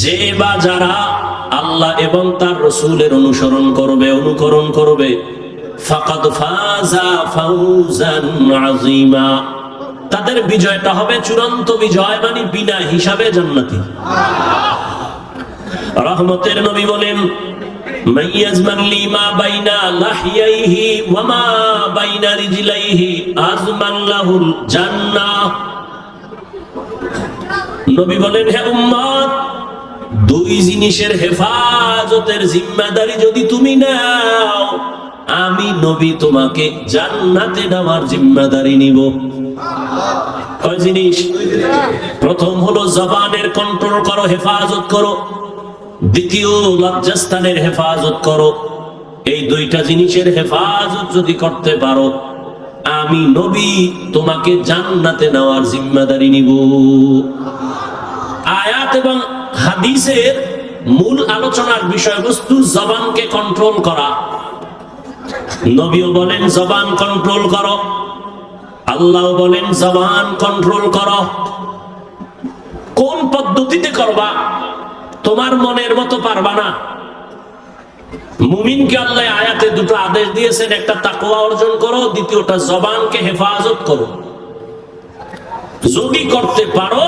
যে বা যারা আল্লাহ এবং তার রসুলের অনুসরণ করবে, অনুকরণ করবে তাদের বিজয়টা হবে চূড়ান্ত বিজয় মানে বিনা হিসাবে জান্নাতি। রহমতের নবী বলেন নবী বলেন, হে উম্মত দুই জিনিসের হেফাজতের জিম্মাদারি যদি তুমি নাও, আমি নবী তোমাকে জান্নাতে নেওয়ার জিম্মাদারি নিব। কয় জিনিস? প্রথম হলো জবানের কন্ট্রোল করো, হেফাজত করো। দ্বিতীয়, লজ্জাস্থানের হেফাজত করো। এই দুইটা জিনিসের হেফাজত যদি করতে পারো, আমি নবী তোমাকে জান্নাতে নেওয়ার জিম্মাদারি নিব। আয়াত এবং হাদিসের মূল আলোচনার বিষয়বস্তু জবানকে কন্ট্রোল করা। নবীও বলেন, জবান কন্ট্রোল করো। আল্লাহ বলেন, জবান কন্ট্রোল করো। কোন পদ্ধতিতে করবা, তোমার মনের মতো পারবা না। মুমিনকে আল্লাহ আয়াতে দুটো আদেশ দিয়েছেন, একটা তাকওয়া অর্জন করো, দ্বিতীয়টা জবানকে হেফাজত করো। যদি করতে পারো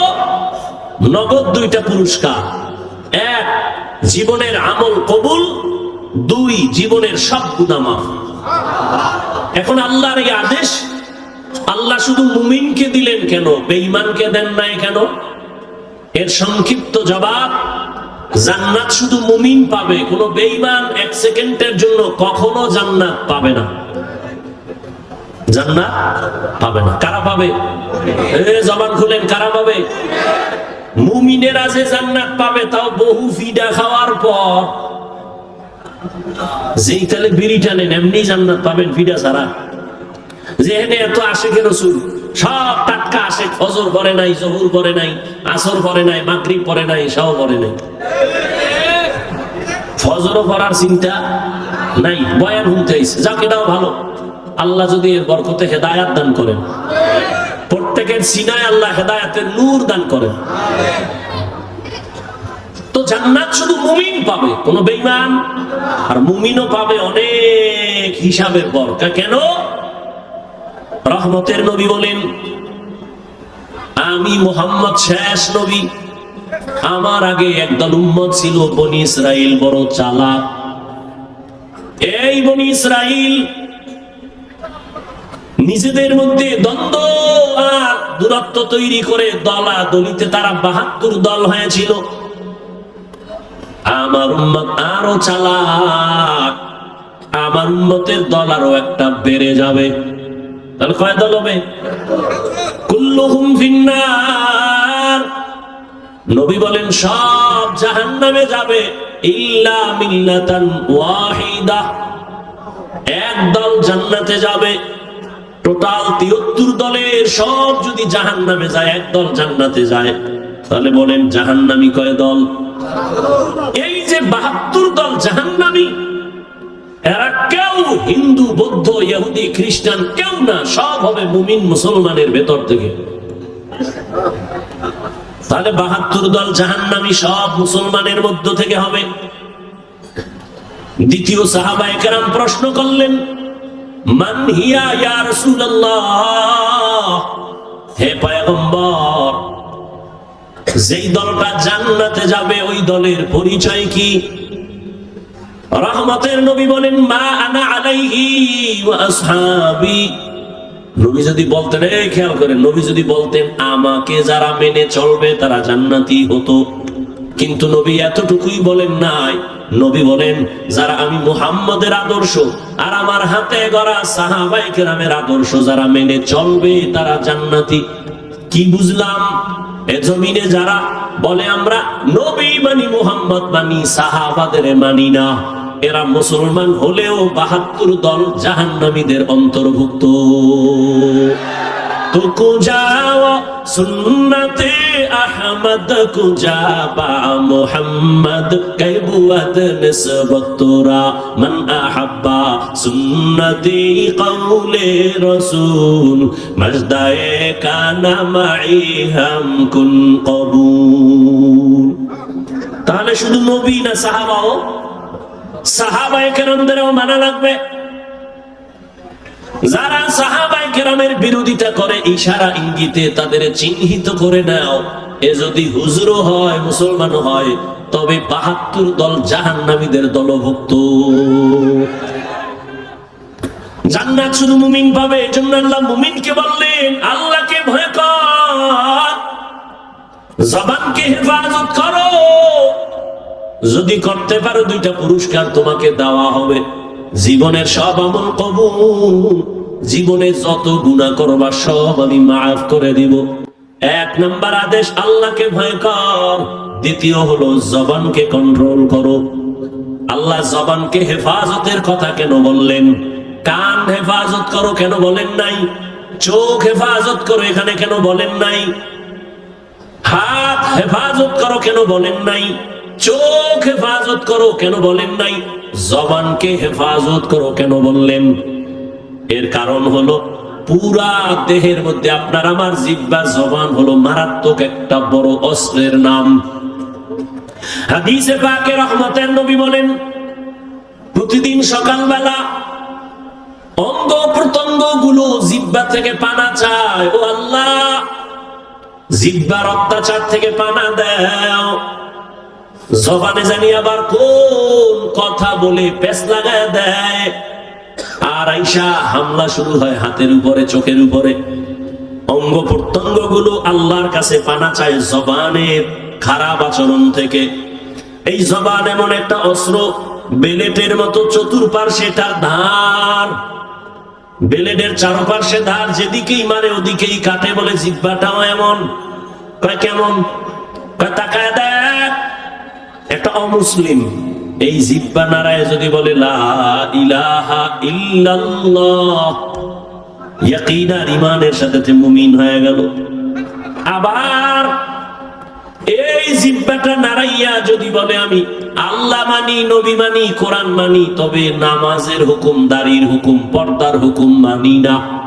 নগদ দুইটা পুরস্কার। এক, জীবনের আমল কবুল। দুই, জীবনের সব গুনামা এখন আল্লাহর এই আদেশ, আল্লাহ শুধু মুমিনকে দিলেন কেন? বেঈমানকে দেন নাই কেন? এর সংক্ষিপ্ত জবাব, জান্নাত শুধু মুমিন পাবে। কোন বেঈমান এক সেকেন্ডের জন্য কখনো জান্নাত পাবে না। জান্নাত পাবে না। কারা পাবে? জবান খুলেন, কারা পাবে? মুমিনেরা যে জান্নাত পাবে, তাও বহু ফিডা খাওয়ার পর। যেই তাহলে বিড়ি টানেন এমনি জান্নাত পাবেন ফিডা ছাড়া। যেখানে এত আশেখ রসুল, সব টাটকা আশেখ, ফজর পরে নাই, জহুর পরে নাই, আসর পরে নাই, মাগরিব পরে নাই সব পরে নাই। ফজরও পড়ার চিন্তা নাই, বয়ান হয়েছে যাক এটাও ভালো, আল্লাহ যদি এর বরকতে হেদায়াত দান করেন। প্রত্যেকের সিনায় আল্লাহ হেদায়াতের নূর দান করেন তো জান্নাত শুধু মুমিন পাবে, কোন বেইমান আর মুমিনও পাবে অনেক হিসাবের বরকা কেন? রহমতের নবী বলেন, আমি মোহাম্মদ শেষ নবী। আমার আগে একদল উম্মত ছিল বনি ইসরাইল, বড় চালাক। এই বনি ইসরাইল নিজেদের মধ্যে দ্বন্দ্ব আর দূরত্ব তৈরি করে দলা দলিতে তারা বাহাত্তর দল হয়েছিল। আমার উম্মত আরও চালাক। আমার উম্মতের দল আরও একটা বেড়ে যাবে। তাহলে কয় দল হবে? কুল্লুহুম ফিন্নার। নবী বলেন, সব জাহান্নামে যাবে। ইল্লা মিল্লাতান ওয়াহিদা। এক দল জান্নাতে যাবে। টোটাল তিয়াত্তর দলের সব যদি জাহান্নামে যায়, এক দল জান্নাতে যায়, তাহলে বলেন জাহান্নামী কয় দল? এই যে বাহাত্তর দল জাহান্নামী, এরা কেউ হিন্দু, বৌদ্ধ, ইহুদি, খ্রিস্টান, কেউ না, সব হবে মুমিন মুসলমানের ভেতর থেকে। তাহলে বাহাত্তর দল জাহান্নামী সব মুসলমানের মধ্য থেকে হবে। দ্বিতীয় সাহাবা একরাম প্রশ্ন করলেন মান হিয়া ইয়া রাসূলুল্লাহ? হে পয়গম্বর, যেই দলটা জান্নাতে যাবে, ওই দলের পরিচয় কি? রহমতের নবী বলেন, মা আনা আলাইহি ওয়া নবী যদি বলতেন খেয়াল করেন, নবী যদি বলতেন, আমাকে যারা মেনে চলবে, তারা জান্নাতি হতো। কিন্তু নবী এতটুকুই বলেন নাই। নবী বলেন, যারা আমি মুহাম্মদের আদর্শ আর আমার হাতে গড়া সাহাবাই কেরামের আদর্শ যারা মেনে চলবে তারা জান্নাতি। কি বুঝলাম? এ জমিনে যারা বলে, আমরা নবী মানি, মুহাম্মদ মানি, সাহাবাদের মানি না। এরা মুসলমান হলেও বাহাত্তর দল জাহান্নামীদের অন্তর্ভুক্ত। তো কুজাও সুন্নতে আহমদ কুজাবা মুহাম্মদ কৈবুয়াত নিসবত তোরা মান আহাব্বা সুন্নতি কওলে রসুল মজদায়ে কানা মাই হাম কুন কবুল। মানে শুধু নবী না সাহাবাও? সাহাবায়ে কেরামদেরও মানা লাগবে। যারা সাহাবায়ে কেরামের বিরোধিতা করে, ইশারা ইঙ্গিতে তাদের চিহ্নিত করে নাও। এ যদি হুজুরও হয়, মুসলমানও হয়, তবে বাহাত্তর দল জাহান্নামীদের দলভুক্ত। জান্নাত শুধু মুমিন পাবে, এজন্য আল্লাহ মুমিনকে বললেন, আল্লাহকে ভয় কর। জবানকে হেফাজত করো। যদি করতে পারো, দুইটা পুরস্কার তোমাকে দেওয়া হবে। জীবনের সব আমল কবুল। জীবনে যত গুণা করবা, সব আমি মাফ করে দিব। এক নাম্বার আদেশ, আল্লাহকে ভয় কর। দ্বিতীয় হলো, জবানকে কন্ট্রোল করো। আল্লাহ জবানকে হেফাজতের কথা কেন বললেন? কান হেফাজত করো কেন বলেন নাই? চোখ হেফাজত করো এখানে কেন বলেন নাই? হাত হেফাজত করো কেন বলেন নাই? চোখ হেফাজত করো কেন বলেন নাই? জবানকে হেফাজত করো কেন বললেন? এর কারণ হলো পুরা দেহের মধ্যে আপনার আমার জিব্বা জবান হলো মারাত্মক একটা বড় অস্ত্রের নাম। হাদিসে পাকে রহমতের নবী বলেন, প্রতিদিন সকালবেলা অঙ্গ প্রত্যঙ্গগুলো জিব্বা থেকে পানা চায়। ও আল্লাহ জিব্বার অত্যাচার থেকে পানা দাও। জবানে জানি আবার কোন কথা বলে পেস লাগায় দেয়। আর আইসা হামলা শুরু হয় হাতের উপরে, চোখের উপরে। অঙ্গ প্রত্যঙ্গগুলো আল্লাহর কাছে পানা চায় জবানের খারাপ আচরণ থেকে। এই জবান এমন একটা অস্ত্র, বেলেটের মতো চতুর্পার্শ্বে তার ধার। বেলেটের চারপার্শ্বে ধার যেদিকেই মারে ওদিকেই কাটে বলে জিব্বাটাও এমন। কেমন? কয় তাকায় দেখ, একটা অমুসলিম। এই জিব্বা নারায় যদি বলে ইমানের সাথে মুমিন হয়ে গেল। আবার এই জিব্বাটা নারাইয়া যদি বলে, আমি আল্লাহ মানি, নবী মানি, কোরআন মানি, তবে নামাজের হুকুম, দাড়ির হুকুম, পর্দার হুকুম মানি না।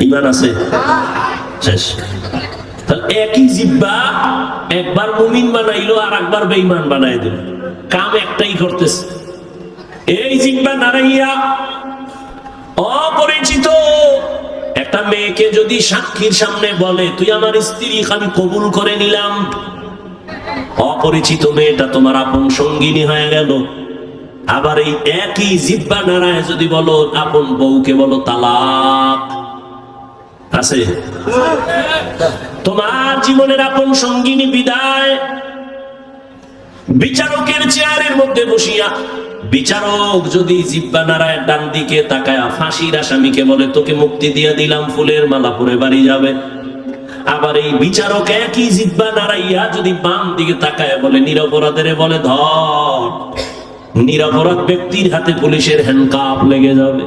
ইমান আছে? শেষ। একই জিব্বা একবার মুমিন বানাইলো আর একবার বানাই দিল। কাম একটাই করতেছে। এই জিব্বা নারাইয়া অপরিচিত একটা মেয়েকে যদি সাক্ষীর সামনে বলে, তুই আমার স্ত্রী, আমি কবুল করে নিলাম। অপরিচিত মেয়েটা তোমার আপন সঙ্গিনী হয়ে গেল। আবার এই একই জিব্বা নারায় যদি বলো, আপন বউকে বলো তালাক। আছে। তোমার জীবনের আপন সঙ্গিনী বিদায়। বিচারকের চেয়ারের মধ্যে বসিয়া বিচারক যদি জিব্বা নারায় ডান দিকে তাকায় ফাঁসির আসামিকে বলে, তোকে মুক্তি দিয়ে দিলাম, ফুলের মালা পরে বাড়ি যাবে। আবার এই বিচারক একই জিব্বা নাড়াইয়া যদি বাম দিকে তাকায় বলে, নিরপরাধের বলে, ধর, নিরপরাধ ব্যক্তির হাতে পুলিশের হ্যান্ডকাপ লেগে যাবে।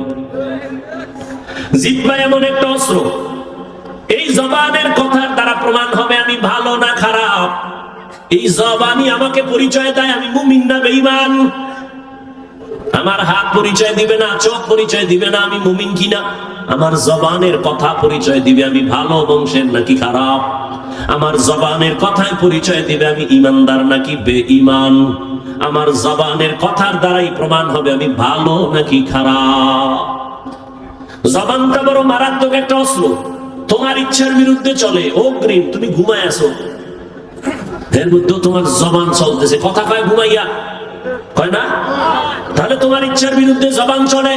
জিব্বা এমন একটা অস্ত্র জবানের কথার দ্বারা প্রমাণ হবে আমি ভালো না খারাপ। এই জবানই আমাকে পরিচয় দেয়, আমি মুমিন না, বেঈমান। আমার হাত পরিচয় দিবে না, চোখ পরিচয় দিবে না, আমি মুমিন কিনা? আমার জবানের কথা পরিচয় দিবে আমি ভালো বংশের নাকি খারাপ? আমার জবানের কথায় পরিচয় দিবে আমি ইমানদার নাকি বেঈমান? আমার জবানের কথার দ্বারাই প্রমাণ হবে আমি ভালো নাকি খারাপ? জবানটা বড় মারাত্মক একটা অস্ত্র। তোমার ইচ্ছার বিরুদ্ধে চলে। অগ্রিম তুমি ঘুমায় আসো এর মধ্যে তোমার জবান চলতেছে। কথা কয় ঘুমাইয়া। কয় না? তাহলে তোমার ইচ্ছার বিরুদ্ধে জবান চলে।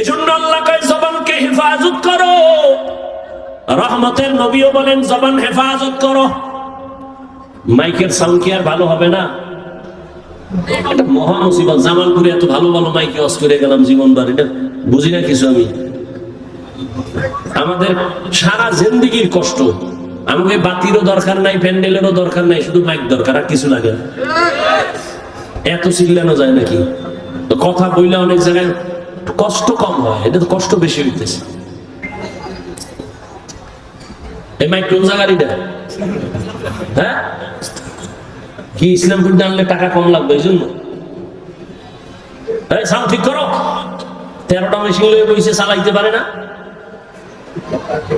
এজন্য আল্লাহ কয়, জবানকে হেফাজত করো। রহমতের নবীও বলেন, জবান হেফাজত করো। মাইকের সাউন্ড কি আর ভালো হবে না? এটা মহা মুসিবত। জামালপুরে এত ভালো ভালো মাইকে অস করে গেলাম জীবনবার এটা বুঝি না কিছু আমি। আমাদের সারা জিন্দিগির কষ্ট। আমাকে বাতিরও দরকার নাই, প্যান্ডেলেরও দরকার নাই, শুধু মাইক দরকার, আর কিছু লাগে। এত চিল্লানো যায় নাকি? কথা বললে অনেক জায়গায় কষ্ট কম হয়, এটা তো কষ্ট বেশি হইতেছে। হ্যাঁ? তেরোটা মেশিন লয়ে বইছে, চালাইতে পারে না। Thank you.